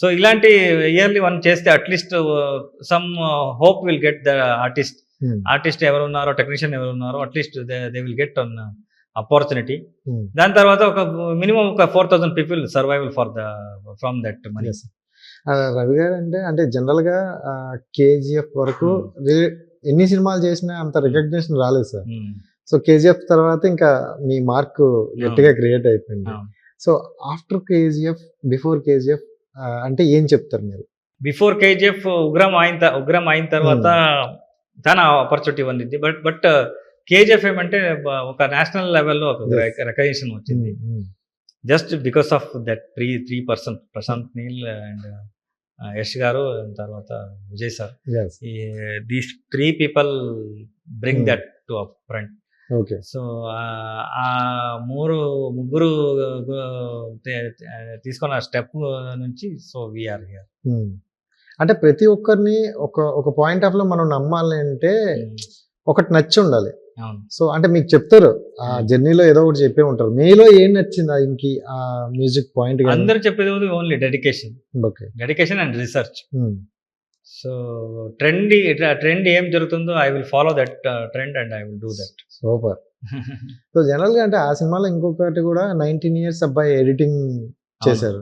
So ఇలాంటి yearly one చేస్తే at least some hope will get the artist Hmm. Artist ఎవరు ఉన్నారో technician ఎవరు ఉన్నారో at least they will get an opportunity Hmm. దాని తర్వాత ఒక మినిమం ఒక four thousand people survival for the from that money Ravi garu అంటే అంటే జనరల్గా కేజీఎఫ్ వరకు Hmm. ఎన్ని సినిమాలు చేసినా అంత రికగ్నిషన్ రాలేదు సార్. సో కేజీఎఫ్ తర్వాత ఇంకా మీ మార్క్ గట్టిగా క్రియేట్ అయిపోయింది. So after KGF before KGF అంటే ఏం చెప్తారు మీరు బిఫోర్ కేజీఎఫ్ ఉగ్రం అయిన ఉగ్రం అయిన తర్వాత చాలా ఆపర్చునిటీ ఉంది బట్ బట్ కేజీఎఫ్ ఏమంటే ఒక నేషనల్ లెవెల్లో ఒక. రికగ్నిషన్ వచ్చింది Hmm. Just because of that three three person Prashanth Neel and Yash garu తర్వాత విజయ్ సార్. ఈ these three people bring Hmm. That to up front so ఆ మూడు ముగ్గురు తీసుకున్న స్టెప్ నుంచి సో వీఆర్ హియర్. అంటే ప్రతి ఒక్కరిని ఒక ఒక పాయింట్ ఆఫ్లో మనం నమ్మాలి అంటే ఒకటి నచ్చి ఉండాలి అవును. సో అంటే మీకు చెప్తారు ఆ. జర్నీలో ఏదో ఒకటి చెప్పే ఉంటారు. మీలో ఏం నచ్చింది ఇంకి ఆ మ్యూజిక్ పాయింట్ అందరు చెప్పేది only dedication. Okay. Dedication and research. So trend trend ఏం జరుగుతుందో I will follow that trend and I will do that super so జనరల్గా అంటే ఆ సినిమాలో ఇంకొకటి కూడా నైన్టీన్ ఇయర్స్ అబ్బాయి ఎడిటింగ్ చేశారు.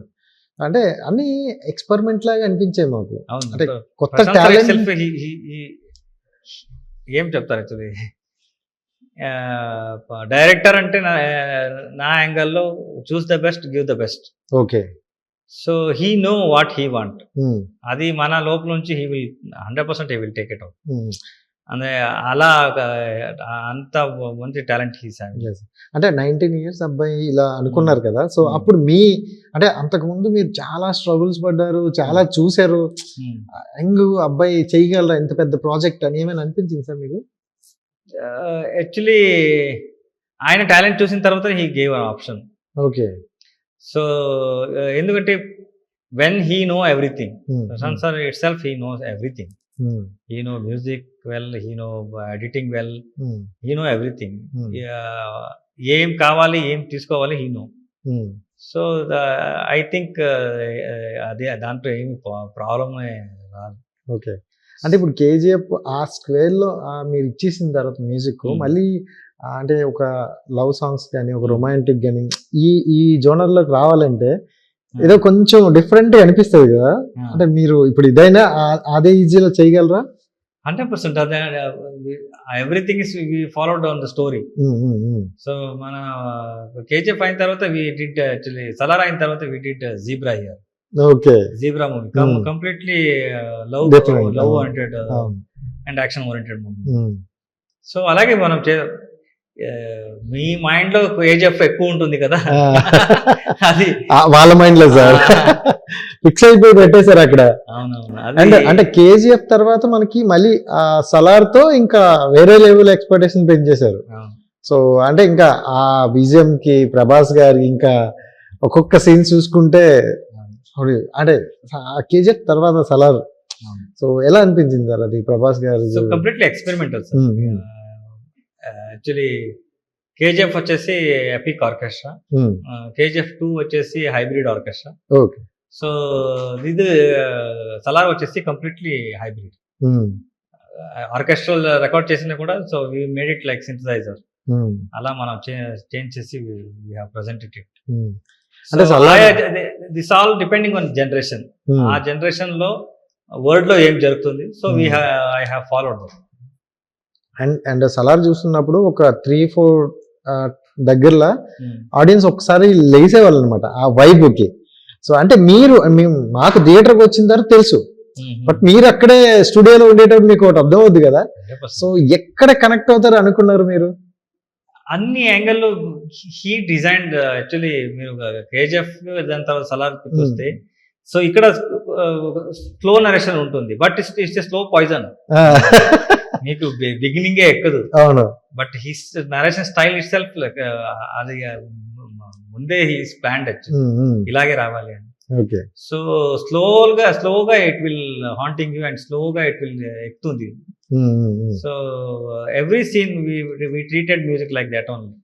అంటే అన్ని ఎక్స్పెరిమెంట్ లాగా అనిపించాయి మాకు. అంటే కొత్త టాలెంట్ ఏం చెప్తారు యాక్చువల్లీ డైరెక్టర్ అంటే నా నా యాంగల్లో choose the best give the best okay so he know what he want అది మన లోపల నుంచి he will hundred percent he will take it out అంటే అలా అంత మంచి టాలెంట్ హీస్ అంటే నైన్టీన్ ఇయర్స్ అబ్బాయి ఇలా అనుకున్నారు కదా. So Hmm. అప్పుడు మీ అంటే అంతకు ముందు మీరు చాలా స్ట్రగుల్స్ పడ్డారు చాలా చూశారు. యంగ్ అబ్బాయి చేయగలరా? ఇంత పెద్ద ప్రాజెక్ట్ అని ఏమైనా అనిపించింది సార్ మీకు? యాక్చువల్లీ ఆయన టాలెంట్ చూసిన తర్వాత he gave option okay so ఎందుకంటే when he know everything Prashanth sir itself he knows everything he know music well he know editing well he know everything ఏం కావాలి ఏం తీసుకోవాలి he know so I think అదే దాంట్లో ఏమి problem రాదు. Okay అంటే ఇప్పుడు కేజీఎఫ్ ఆ స్క్వేర్లో ఆ మీరు ఇచ్చేసిన తర్వాత మ్యూజిక్ Hmm. మళ్ళీ అంటే ఒక లవ్ సాంగ్స్ కానీ ఒక రొమాంటిక్ కానీ ఈ ఈ జోనర్లోకి రావాలంటే ఏదో కొంచెం డిఫరెంట్ అనిపిస్తుంది కదా అంటే మీరు ఇప్పుడు ఇదైనా అదే ఈజీలో చేయగలరా హండ్రెడ్ పర్సెంట్ అదే everything is followed on the story. So మన కేజీఎఫ్ అయిన తర్వాత వి డిడ్ యాక్చువల్లీ సలార్ అయిన తర్వాత we did zebra here okay zebra movie Hmm. Completely love. Love అవును. And action oriented movie. So అలాగే మనం చే మీ మైండ్లో కేజీఎఫ్ ఎక్కువ ఉంటుంది కదా. ఆ. అది. ఆ, వాళ్ళ మైండ్లో సార్. ఫిక్స్ అయిపోయి పెట్టేశారు అక్కడ. అవునవును. అండ్ అంటే కేజీఎఫ్ తర్వాత మనకి మళ్ళీ ఆ సలార్తో ఇంకా వేరే లెవెల్ ఎక్స్పెక్టేషన్ పెంచేశారు. సో అంటే ఇంకా ఆ విజయం కి ప్రభాస్ గారి ఇంకా ఒక్కొక్క సీన్ చూసుకుంటే అంటే కేజీఎఫ్ తర్వాత సలార్. సో ఎలా అనిపించింది సార్ అది ప్రభాస్ గారి completely sir um, actually KGF వచ్చేసి epic orchestra. Um, KGF two వచ్చేసి హైబ్రిడ్ ఆర్కెస్ట్రా. ఓకే సో ఇది సలార్ వచ్చేసి completely hybrid. Um, orchestral record చేసినా కూడా so we made it like synthesizer అలా మనం చేంజ్ చేసి వీ ఇట్. అంటే this all depending on generation. ఆ జనరేషన్లో వరల్డ్లో ఏం జరుగుతుంది so we Hmm. I have followed and and Salaar చూస్తున్నప్పుడు ఒక త్రీ ఫోర్ దగ్గరలో Hmm. ఆడియన్స్ ఒకసారి లేసేవాళ్ళు అనమాట ఆ వైబ్కి సో అంటే మీరు మేము మాకు థియేటర్కి వచ్చిన తర్వాత తెలుసు. బట్ మీరు అక్కడే స్టూడియోలో ఉండేటప్పుడు మీకు ఒకటి అర్థం అవుద్ది కదా సో ఎక్కడ కనెక్ట్ అవుతారు అనుకున్నారు మీరు? అన్ని యాంగిల్లో హీ డిజైన్డ్ యాక్చువల్లీ మీరు కేజీఎఫ్ దాని తర్వాత సలార్ వస్తే సో ఇక్కడ స్లో నరేషన్ ఉంటుంది. But it's it's slow poison. మీకు బిగినింగే ఎక్కదు. అవును. But his narration style itself అది uh, ముందే హీస్ ప్లాండ్ ఉమ్, ఇలాగే రావాలి అని. ఓకే. సో స్లోగా స్లోగా it will haunting you and స్లోగా ఇట్ విల్ ఎక్కుతుంది. So every scene we treated music like that only.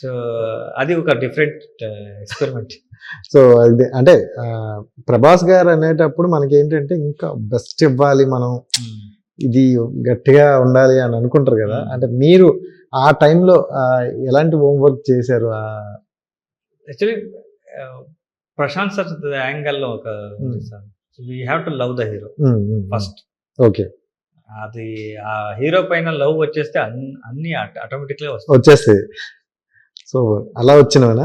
So అది ఒక డిఫరెంట్ ఎక్స్పెరిమెంట్ సో అది అంటే ప్రభాస్ గారు అనేటప్పుడు మనకి ఏంటంటే ఇంకా బెస్ట్ ఇవ్వాలి మనం. ఇది గట్టిగా ఉండాలి అని అనుకుంటారు కదా. అంటే మీరు ఆ టైంలో ఎలాంటి హోంవర్క్ చేశారు? యాక్చువల్లీ ప్రశాంత్ సార్ యాంగిల్లో ఒక we have to love the hero first okay. అది ఆ హీరో పైన లవ్ వచ్చేస్తే అన్ని ఆటోమేటిక్లీ వస్తాయి. వచ్చేస్తాయి. సో అలా వచ్చినవనా?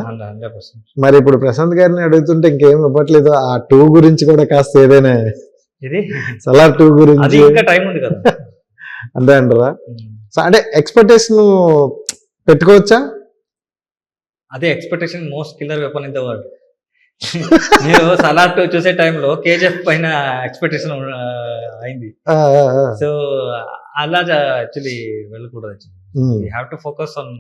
మరి ఇప్పుడు ప్రశాంత్ గారిని అడుగుతుంటే ఇంకేం ఇవ్వట్లేదు. ఆ టూ గురించి కూడా కాస్త ఏదైనా ఇది? సలార్ టూ అది గురించి ఇంకా టైం ఉంది కదా. అంతే అంటారా? Hmm. అంటే ఎక్స్పెక్టేషన్ పెట్టుకోవచ్చా? అదే expectation most killer weapon in the world నేను సలార్ టూ చూసే టైంలో కేజీఎఫ్ పైన ఎక్స్పెక్టేషన్ అయింది. ఆ, ఆ. సో అలా యాక్చువల్లీ వెళ్ళకూడదు we have to focus on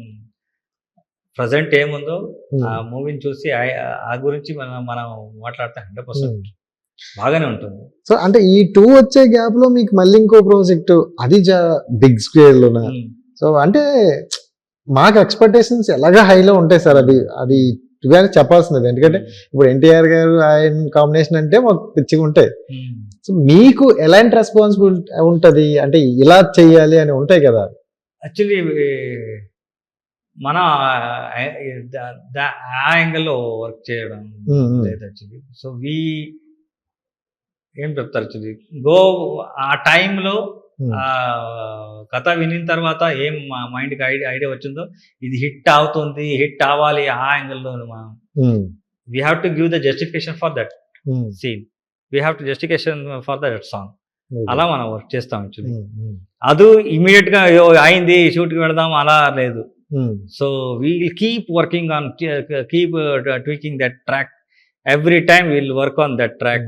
present ఏముందో ఉమ్, ఆ మూవీని చూసి ఆ- గురించి మనం మనం మాట్లాడితే హండ్రెడ్ పర్సెంట్. బాగానే ఉంటుంది. సో అంటే ఈ టూ వచ్చే గ్యాప్లో మీకు మళ్ళీ ఇంకో ప్రాజెక్ట్ అది బిగ్ లోన ఉమ్. సో అంటే మాకు ఎక్స్పెక్టేషన్స్ ఎలాగా హైలో ఉంటాయి సార్ అది అది ఇవాళ చెప్పాల్సినది ఎందుకంటే ఇప్పుడు ఎన్టీఆర్ గారు ఆయన కాంబినేషన్ అంటే మాకు పిచ్చిగా ఉంటాయి. సో మీకు ఎలాంటి రెస్పాన్సిబిలిటీ ఉంటది? అంటే ఇలా చెయ్యాలి అని ఉంటాయి కదా? యాక్చువల్లీ మన ఆ- యాంగిల్లో వర్క్ చేయడం యాక్చువల్లీ. సో వి ఏం చెప్తారు గో ఆ టైంలో ఆ కథ వినిన తర్వాత ఏం మా మైండ్కి ఐడియా ఐడియా వచ్చిందో ఇది హిట్ అవుతుంది హిట్ అవ్వాలి ఆ యాంగిల్లో we have to give the justification for that scene we have to justification for that song అలా మనం వర్క్ చేస్తాం యాక్చువల్లీ అది ఇమీడియట్గా "అయ్యో, అయింది షూట్కి వెళదాం అలా లేదు. So we keep working on keep tweaking that track every time will work on that track